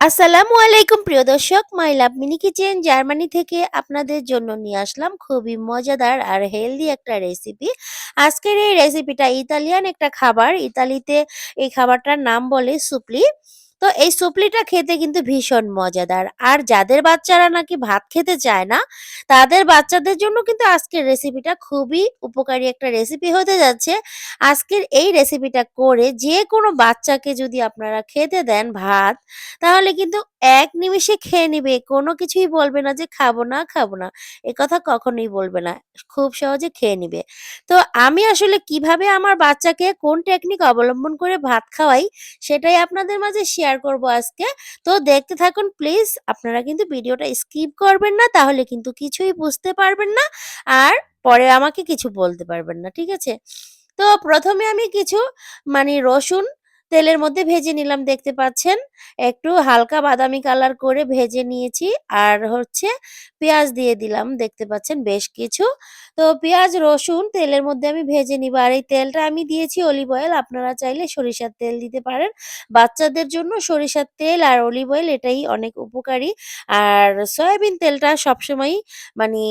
আসসালামু আলাইকুম, প্রিয় দর্শক। My love mini kitchen Germany থেকে আপনাদের জন্য নিয়ে আসলাম খুবই মজাদার আর হেলদি একটা রেসিপি আজকের এই রেসিপিটা ইতালিয়ান একটা খাবার। ইতালিতে এই খাবারটার নাম বলে সুপলি। তো এই সুপলিটা খেতে কিন্তু ভীষণ মজাদার আর যাদের বাচ্চারা নাকি ভাত খেতে চায় না তাদের বাচ্চাদের জন্য কিন্তু আজকের রেসিপিটা খুবই উপকারী একটা রেসিপি হতে যাচ্ছে আজকের এই রেসিপিটা করে যে কোনো বাচ্চাকে যদি আপনারা খেতে দেন ভাত তাহলে কিন্তু এক নিমেষে খেয়ে নিবে। কোনো কিছুই বলবে না যে খাব না, খাব না। এ কথা কখনোই বলবে না। খুব সহজে খেয়ে নিবে। তো আমি আসলে কীভাবে আমার বাচ্চাকে কোন টেকনিক অবলম্বন করে ভাত খাওয়াই সেটাই আপনাদের মাঝে শেয়ার করব আজকে। তো দেখতে থাকুন প্লিজ। আপনারা কিন্তু ভিডিওটা স্কিপ করবেন না, তাহলে কিন্তু কিছুই বুঝতে পারবেন না। আর পরে আমাকে কিছু বলতে পারবেন না। ঠিক আছে? তো প্রথমে আমি কিছু মানে রসুন তেলের মধ্যে ভেজে নিলাম দেখতে পাচ্ছেন। একটু হালকা বাদামি কালার করে ভেজে নিয়েছি। আর হচ্ছে পেঁয়াজ দিয়ে দিলাম দেখতে পাচ্ছেন বেশ কিছু। তো পেঁয়াজ, রসুন তেলের মধ্যে আমি ভেজে নিব। আর এই তেলটা আমি দিয়েছি অলিভ অয়েল। আপনারা চাইলে সরিষার তেল দিতে পারেন। বাচ্চাদের জন্য সরিষার তেল আর অলিভ অয়েল এটাই অনেক উপকারী। আর সয়াবিন তেলটা সবসময়ই মানে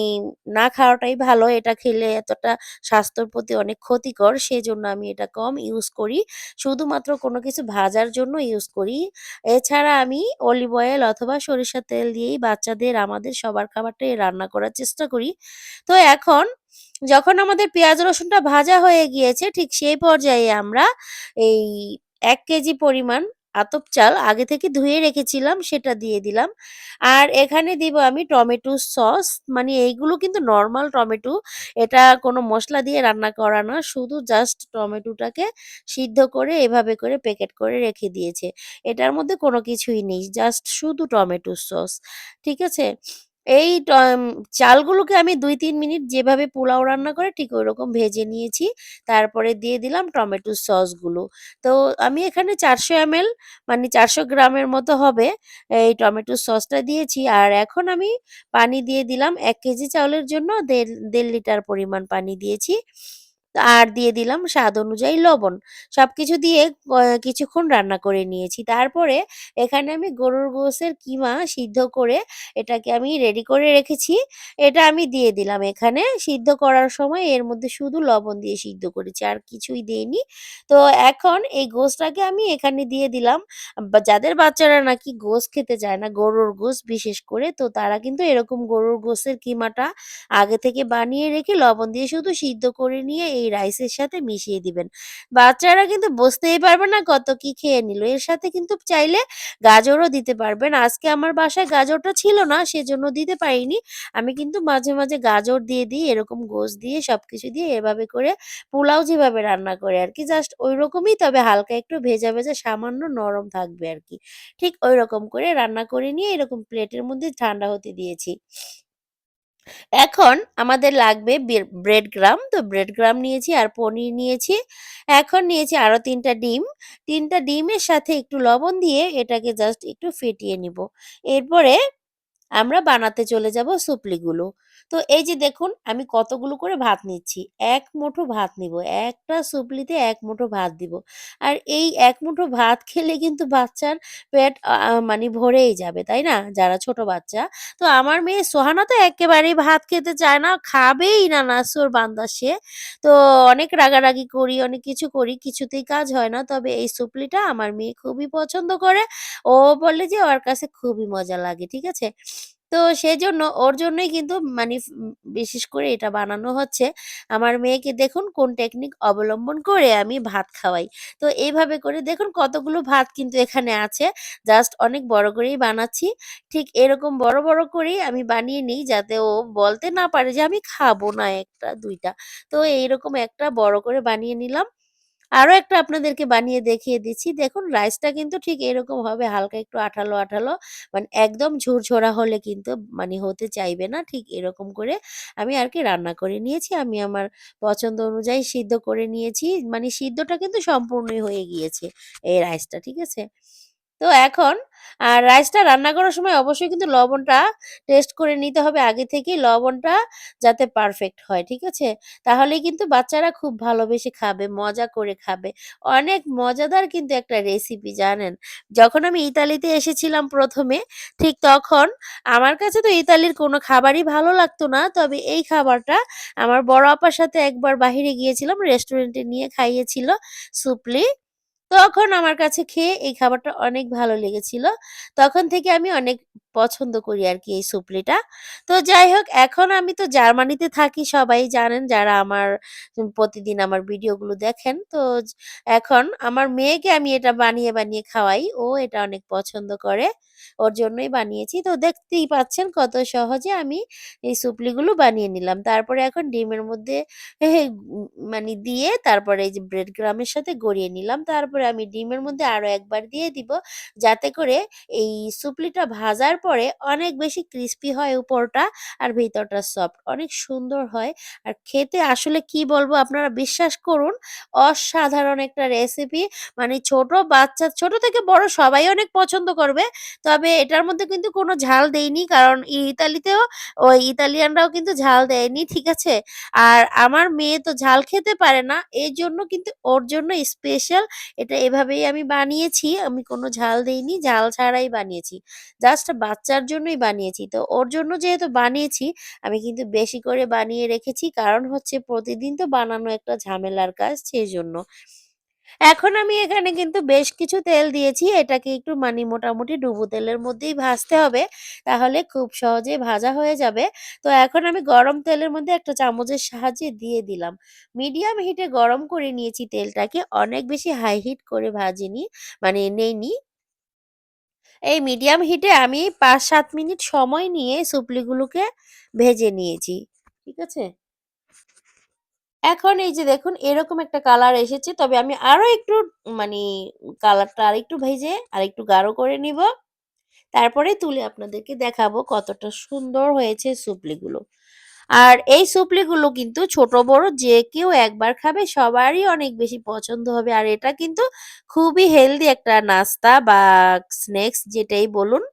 না খাওয়াটাই ভালো। এটা খেলে এতটা স্বাস্থ্যর প্রতি অনেক ক্ষতিকর। সেজন্য আমি এটা কম ইউজ করি। শুধুমাত্র কোনো কিছু ভাজার জন্য ইউজ করি। এছাড়া আমি অলিভ অয়েল অথবা সরিষার তেল দিয়েই বাচ্চাদের, আমাদের সবার খাবারটাই রান্না করার চেষ্টা করি। তো এখন যখন আমাদের পেঁয়াজ রসুনটা ভাজা হয়ে গিয়েছে, ঠিক সেই পর্যায়ে আমরা এই এক কেজি পরিমাণ আতপ চাল আগে থেকে ধুয়ে রেখেছিলাম, সেটা দিয়ে দিলাম। আর এখানে দিব আমি টমেটো সস মানে এইগুলো কিন্তু নর্মাল টমেটো। এটা কোনো মশলা দিয়ে রান্না করা না। শুধু জাস্ট টমেটোটাকে সিদ্ধ করে এভাবে করে প্যাকেট করে রেখে দিয়েছে। এটার মধ্যে কোনো কিছুই নেই। জাস্ট শুধু টমেটো সস। ঠিক আছে? এই চালগুলোকে আমি ২-৩ মিনিট যেভাবে পোলাও রান্না করে ঠিক ওই রকম ভেজে নিয়েছি। তারপরে দিয়ে দিলাম টমেটো সসগুলো। তো আমি এখানে ৪০০ এমএল মানে ৪০০ গ্রামের মতো হবে এই টমেটো সসটা দিয়েছি। আর এখন আমি পানি দিয়ে দিলাম এক কেজি চাউলের জন্য দেড় দেড় লিটার পরিমাণ পানি দিয়েছি। আর দিয়ে দিলাম স্বাদ অনুযায়ী লবণ। সব কিছু দিয়ে কিছুক্ষণ রান্না করে নিয়েছি। তারপরে এখানে আমি গরুর গোশের কিমা সিদ্ধ করে এটাকে আমি রেডি করে রেখেছি। এটা আমি দিয়ে দিলাম এখানে। সিদ্ধ করার সময় এর মধ্যে শুধু লবণ দিয়ে সিদ্ধ করেছি। আর কিছুই দেইনি। তো এখন এই গোশটাকে আমি এখানে দিয়ে দিলাম। যাদের বাচ্চারা নাকি গোশ খেতে চায় না, গরুর গোশ বিশেষ করে, তো তারা কিন্তু এরকম গরুর গোশে কিমাটা আগে থেকে বানিয়ে রেখে লবণ দিয়ে শুধু সিদ্ধ করে নিয়ে এই রাইসের সাথে মিশিয়ে দিবেন। বাচ্চারা কিন্তু বুঝতেই পারবে না কত কি খেয়ে নিল। এর সাথে কিন্তু চাইলে গাজরও দিতে পারবেন। আজকে আমার বাসায় গাজরটা ছিল না সেজন্য দিতে পারিনি। আমি কিন্তু মাঝে, মাঝে গাজর দিয়ে দিই এরকম গোশ দিয়ে সবকিছু দিয়ে এভাবে করে পোলাও যেভাবে রান্না করে আর কি জাস্ট ঐরকমই তবে হালকা একটু ভেজা, ভেজা সামান্য নরম থাকবে আর কি ঠিক ওই রকম করে রান্না করে নিয়ে এরকম প্লেটের মধ্যে ঠান্ডা হতে দিয়েছি। এখন আমাদের লাগবে বের ব্রেড গ্রাম। তো ব্রেড গ্রাম নিয়েছি আর পনির নিয়েছি। এখন নিয়েছি আরও তিনটা ডিম। তিনটা ডিমের সাথে একটু লবণ দিয়ে এটাকে জাস্ট একটু ফেটিয়ে নিব। এরপরে আমরা বানাতে চলে যাব সুপলিগুলো। তো এই যে দেখুন আমি কতগুলো করে ভাত নিচ্ছি। এক মুঠো ভাত নিব। একটা সুপলিতে এক মুঠো ভাত দিব। আর এই এক মুঠো ভাত খেলে কিন্তু বাচ্চার পেট মানে ভরেই যাবে, তাই না? যারা ছোট বাচ্চা। তো আমার মেয়ে সোহানা তো একেবারেই ভাত খেতে চায় না, খাবেই না নাছোড় বান্দা সে। তো অনেক রাগারাগি করি, অনেক কিছু করি, কিছুতেই কাজ হয় না। তবে এই সুপলিটা আমার মেয়ে খুবই পছন্দ করে। ও বলে যে ওর কাছে খুবই মজা লাগে। ঠিক আছে? তো সেজন্য ওর জন্যই কিন্তু মানে বিশেষ করে এটা বানানো হচ্ছে। আমার মেয়েকে দেখুন কোন টেকনিক অবলম্বন করে আমি ভাত খাওয়াই। তো এইভাবে করে দেখুন কতগুলো ভাত কিন্তু এখানে আছে। জাস্ট অনেক বড় করেই বানাচ্ছি। ঠিক এরকম বড়, বড় করেই আমি বানিয়ে নিই যাতে ও বলতে না পারে যে আমি খাব না ১ টা ২ টা। তো এইরকম একটা বড় করে বানিয়ে নিলাম। আরও একটা আপনাদেরকে বানিয়ে দেখিয়ে দিচ্ছি। দেখুন রাইসটা কিন্তু ঠিক এরকম হবে হালকা একটু আঠালো, আঠালো। মানে একদম ঝুরঝরা হলে কিন্তু মানে হতে চাইবে না। ঠিক এরকম করে আমি আর কি রান্না করে নিয়েছি। আমি আমার পছন্দ অনুযায়ী সিদ্ধ করে নিয়েছি। মানে সিদ্ধটা কিন্তু সম্পূর্ণই হয়ে গিয়েছে এই রাইসটা। ঠিক আছে? তো এখন আর রাইসটা রান্না করার সময় অবশ্যই কিন্তু লবণটা টেস্ট করে নিতে হবে আগে থেকেই লবণটা যাতে পারফেক্ট হয়। ঠিক আছে? তাহলেই কিন্তু বাচ্চারা খুব ভালোবেসে খাবে, মজা করে খাবে। অনেক মজাদার কিন্তু একটা রেসিপি জানেন? যখন আমি ইতালিতে এসেছিলাম প্রথমে ঠিক তখন আমার কাছে তো ইতালির কোনো খাবারই ভালো লাগতো না। তবে এই খাবারটা আমার বড় আপার সাথে একবার বাহিরে গিয়েছিলাম রেস্টুরেন্টে নিয়ে খাইয়েছিল সুপলি। তখন আমার কাছে খেয়ে এই খাবারটা অনেক ভালো লেগেছিল। তখন থেকে আমি অনেক পছন্দ করি আর কি এই সুপলিটা। তো যাই হোক এখন আমি তো জার্মানিতে থাকি সবাই জানেন যারা আমার প্রতিদিন আমার ভিডিওগুলো দেখেন। তো এখন আমার মেয়েকে আমি এটা বানিয়ে, বানিয়ে খাওয়াই। ও এটা অনেক পছন্দ করে। ওর জন্যই বানিয়েছি। তো দেখতেই পাচ্ছেন কত সহজে আমি এই সুপলিগুলো বানিয়ে নিলাম। তারপরে এখন ডিমের মধ্যে মানে দিয়ে তারপরে এই যে ব্রেড গ্রামের সাথে গড়িয়ে নিলাম। তারপরে আমি ডিমের মধ্যে আরও একবার দিয়ে দিব। যাতে করে এই সুপলিটা ভাজার পরে অনেক বেশি ক্রিস্পি হয় উপরটা আর ভেতরটা সফট। অনেক সুন্দর হয়। আর খেতে আসলে কি বলব, আপনারা বিশ্বাস করুন, অসাধারণ একটা রেসিপি। মানে ছোট বাচ্চা, ছোট থেকে বড় সবাই অনেক পছন্দ করবে। তবে এটার মধ্যে কিন্তু কোনো ঝাল দেয়নি কারণ ইতালিতেও, ওই ইতালিয়ানরাও কিন্তু ঝাল দেয়নি। ঠিক আছে? আর আমার মেয়ে তো ঝাল খেতে পারে না। এই জন্য কিন্তু ওর জন্য স্পেশাল এটা এভাবেই আমি বানিয়েছি। আমি কোনো ঝাল দেইনি। ঝাল ছাড়াই বানিয়েছি। জাস্ট বাচ্চার জন্যই বানিয়েছি। তো ওর জন্য যেহেতু বানিয়েছি, আমি কিন্তু বেশি করে বানিয়ে রেখেছি। কারণ হচ্ছে প্রতিদিন তো বানানো একটা ঝামেলার কাজ সেজন্য। এখন আমি এখানে কিন্তু বেশ কিছু তেল দিয়েছি। এটাকে একটু মানি মোটামুটি ডুবু তেলের মধ্যেই ভাজতে হবে। তাহলে খুব সহজেই ভাজা হয়ে যাবে। তো এখন আমি গরম তেলের মধ্যে একটা চামচের সাহায্যে দিয়ে দিলাম। মিডিয়াম হিটে গরম করে নিয়েছি তেলটাকে। অনেক বেশি হাই হিট করে ভাজিনি মানে নেইনি। এই মিডিয়াম হিটে আমি ৫-৭ মিনিট সময় নিয়ে সুপলিগুলোকে ভেজে নিয়েছি। ঠিক আছে? এখন এই যে দেখুন, এরকম একটা কালার এসেছে। তবে আমি আরও একটু মানে কালারটা আরেকটু ভেজে, আরেকটু গাঢ় করে নিব। তারপরে তুলে আপনাদেরকে দেখাবো কতটা সুন্দর হয়েছে সুপলিগুলো। আর এই সুপলিগুলো কিন্তু ছোট, বড় যে কেউ একবার খাবে সবারই অনেক বেশি পছন্দ হবে। আর এটা কিন্তু খুবই হেলদি একটা নাস্তা বা স্ন্যাকস যেটাই বলুন।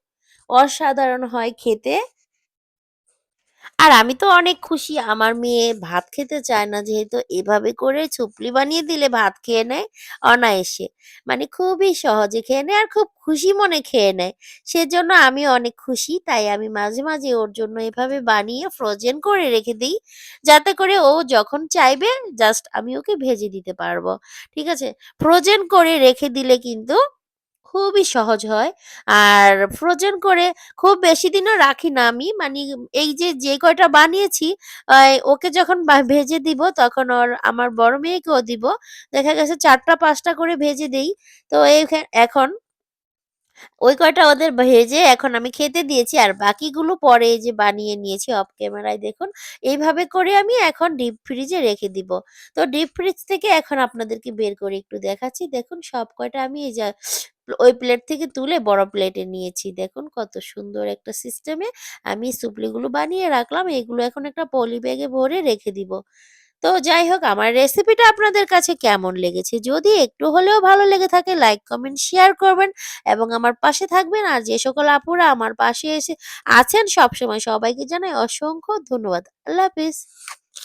অসাধারণ হয় খেতে। আর আমি তো অনেক খুশি আমার মেয়ে ভাত খেতে চায় না যেহেতু এভাবে করে চুপলি বানিয়ে দিলে ভাত খেয়ে নেয় অনায়াসে। মানে খুবই সহজে খেয়ে নেয় আর খুব খুশি মনে খেয়ে নেয়। সেজন্য আমি অনেক খুশি। তাই আমি মাঝে, মাঝে ওর জন্য এভাবে বানিয়ে ফ্রোজেন করে রেখে দিই যাতে করে ও যখন চাইবে জাস্ট আমি ওকে ভেজে দিতে পারব। ঠিক আছে? ফ্রোজেন করে রেখে দিলে কিন্তু খুবই সহজ হয়। আর ফ্রোজেন করে খুব বেশি দিনও রাখি না আমি। মানে এই যে, যে কয়টা বানিয়েছি ওকে যখন ভেজে দিব তখন ওর আমার বড় মেয়েকেও দিব। দেখা গেছে চারটা পাঁচটা করে ভেজে দেই। তো এইখা এখন ওই কয়টা ওদের ভেজে এখন আমি খেতে দিয়েছি। আর বাকিগুলো পরে যে বানিয়ে নিয়েছি অফ ক্যামেরায় দেখুন। এইভাবে করে আমি এখন ডিপ ফ্রিজে রেখে দিব। তো ডিপ ফ্রিজ থেকে এখন আপনাদেরকে বের করে একটু দেখাচ্ছি। দেখুন সব কয়টা আমি এই যা ওই প্লেট থেকে তুলে বড় প্লেটে নিয়েছি। দেখুন কত সুন্দর একটা সিস্টেমে আমি সুপলিগুলো বানিয়ে রাখলাম। এগুলো এখন একটা পলি ব্যাগে ভরে রেখে দিব। তো যাই হোক আমার রেসিপিটা আপনাদের কাছে কেমন লেগেছে? যদি একটু হলেও ভালো লেগে থাকে লাইক, কমেন্ট, শেয়ার করবেন এবং আমার পাশে থাকবেন। আর যে সকল আপুরা আমার পাশে এসে আছেন সবসময় সবাইকে জানাই অসংখ্য ধন্যবাদ। আল্লাহ হাফেজ।